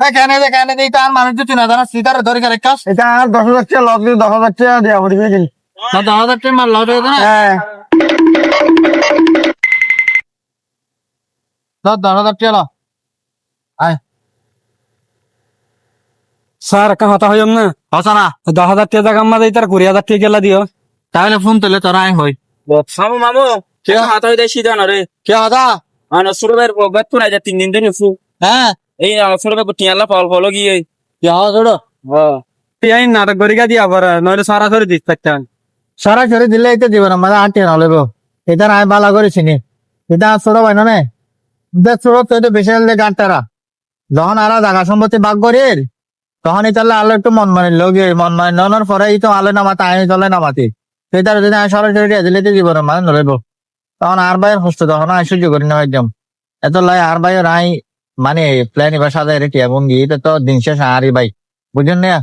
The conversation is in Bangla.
এই কেন দে তার মানুষ যদি না জানা সিতারে ধরে করে কাজ এটা আর দশ হাজার টাকা লস দিয়ে দশ হাজার টাকা দেওয়া কিন্তু না দশ হাজার টাকা মার লস হয়ে না? হ্যাঁ। দশ দশ হাজার টাকা ল। আয়। স্যার একটা কথা হইম না? হসা না। দশ হাজার টাকা তার কুড়ি হাজার টাকা গেলা দিও। তাহলে ফোন তুলে তোরা আয় হই। মামু মামু কে? হাত হয়ে দেশি জানো রে। কে হতা? আনা সুরবের বেত পুরাই যা তিন দিন ধরে ফু হ্যাঁ। এই সুরবে টিয়ালা ফল ফল গিয়ে নাটক করি গা দিয়া পরে নইলে সরাসরি দিস সরাসরি দিলে এটা দিব না মানে আটে না লেবো এটা আয় বালা করেছি নি। এটা আর ছোট ভাই না নে? দেখ ছোট তো এটা বেশি হলে গানটারা যখন আর জাগা সম্পত্তি ভাগ করির তখন ইতালে আলো একটু মন মানে লগে মন মানে ননার পরে এই তো আলো নামাতে আইনি চলে নামাতে। সেটার যদি আমি সরাসরি দিয়ে দিলে তো দিব না মানে নলেব তখন আর ভাইয়ের হস্ত তখন আমি সহ্য করি না একদম। এত লাই আর ভাইয়ের আই মানে প্ল্যান এবার সাথে রেটি এবং গিয়ে তো দিন শেষ আরই ভাই বুঝলেন না?